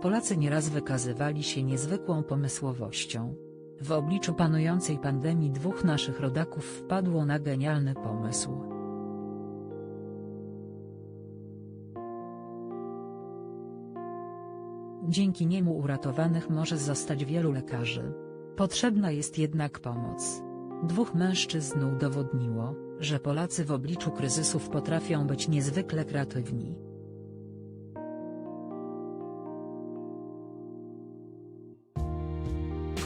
Polacy nieraz wykazywali się niezwykłą pomysłowością. W obliczu panującej pandemii dwóch naszych rodaków wpadło na genialny pomysł. Dzięki niemu uratowanych może zostać wielu lekarzy. Potrzebna jest jednak pomoc. Dwóch mężczyzn udowodniło, że Polacy w obliczu kryzysów potrafią być niezwykle kreatywni.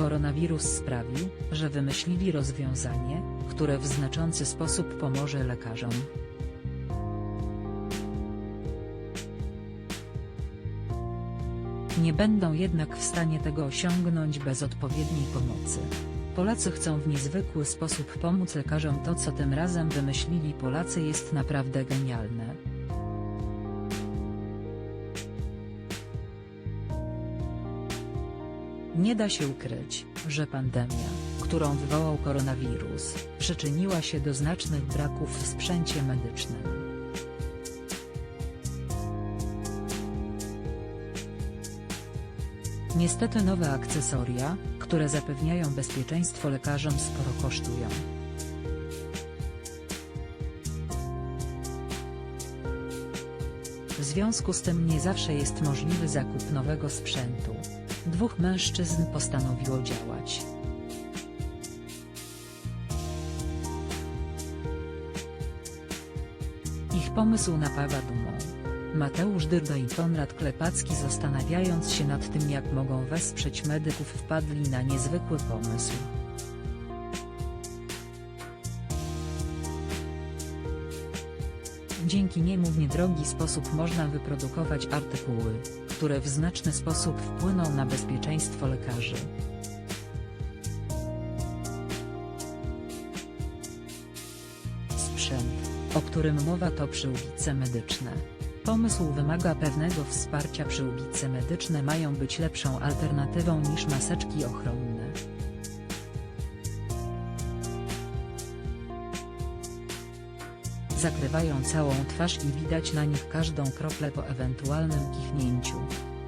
Koronawirus sprawił, że wymyślili rozwiązanie, które w znaczący sposób pomoże lekarzom. Nie będą jednak w stanie tego osiągnąć bez odpowiedniej pomocy. Polacy chcą w niezwykły sposób pomóc lekarzom to co tym razem wymyślili Polacy jest naprawdę genialne. Nie da się ukryć, że pandemia, którą wywołał koronawirus, przyczyniła się do znacznych braków w sprzęcie medycznym. Niestety nowe akcesoria, które zapewniają bezpieczeństwo lekarzom sporo kosztują. W związku z tym nie zawsze jest możliwy zakup nowego sprzętu. Dwóch mężczyzn postanowiło działać. Ich pomysł napawa dumą. Mateusz Dyrda i Konrad Klepacki zastanawiając się nad tym jak mogą wesprzeć medyków wpadli na niezwykły pomysł. Dzięki niemu w niedrogi sposób można wyprodukować artykuły, które w znaczny sposób wpłyną na bezpieczeństwo lekarzy. Sprzęt, o którym mowa to przyłbice medyczne. Pomysł wymaga pewnego wsparcia przyłbice medyczne mają być lepszą alternatywą niż maseczki ochronne. Zakrywają całą twarz i widać na nich każdą kroplę po ewentualnym kichnięciu.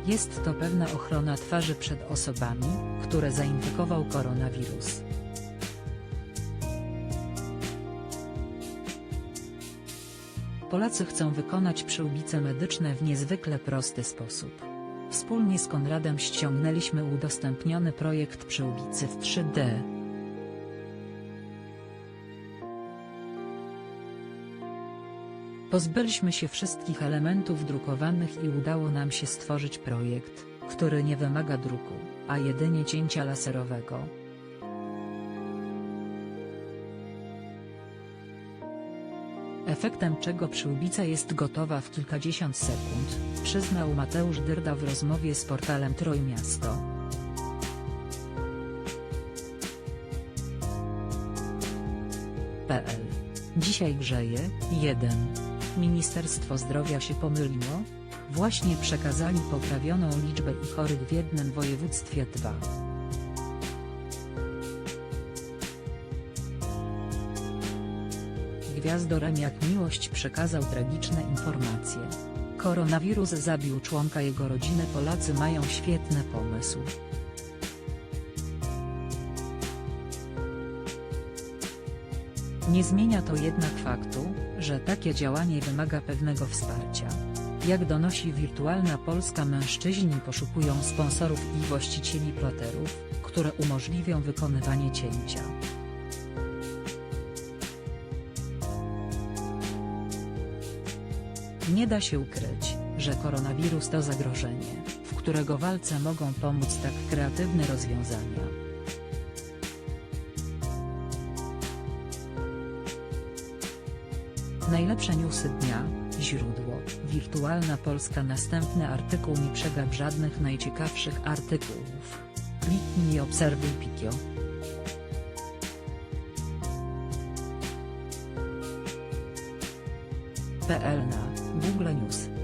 Jest to pewna ochrona twarzy przed osobami, które zainfekował koronawirus. Polacy chcą wykonać przyłbice medyczne w niezwykle prosty sposób. Wspólnie z Konradem ściągnęliśmy udostępniony projekt przyłbicy w 3D. Pozbyliśmy się wszystkich elementów drukowanych i udało nam się stworzyć projekt, który nie wymaga druku, a jedynie cięcia laserowego. Efektem czego przyłbica jest gotowa w kilkadziesiąt sekund, przyznał Mateusz Dyrda w rozmowie z portalem Trójmiasto. PL. Dzisiaj grzeje, 1. Ministerstwo Zdrowia się pomyliło? Właśnie przekazali poprawioną liczbę i chorych w jednym województwie 2. Gwiazdorem jak miłość przekazał tragiczne informacje. Koronawirus zabił członka jego rodziny Polacy mają świetny pomysł. Nie zmienia to jednak faktu, że takie działanie wymaga pewnego wsparcia. Jak donosi Wirtualna Polska mężczyźni poszukują sponsorów i właścicieli ploterów, które umożliwią wykonywanie cięcia. Nie da się ukryć, że koronawirus to zagrożenie, w którego walce mogą pomóc tak kreatywne rozwiązania. Najlepsze newsy dnia, źródło, Wirtualna Polska Następny artykuł nie przegap żadnych najciekawszych artykułów. Kliknij obserwuj Pikio. PL na Google News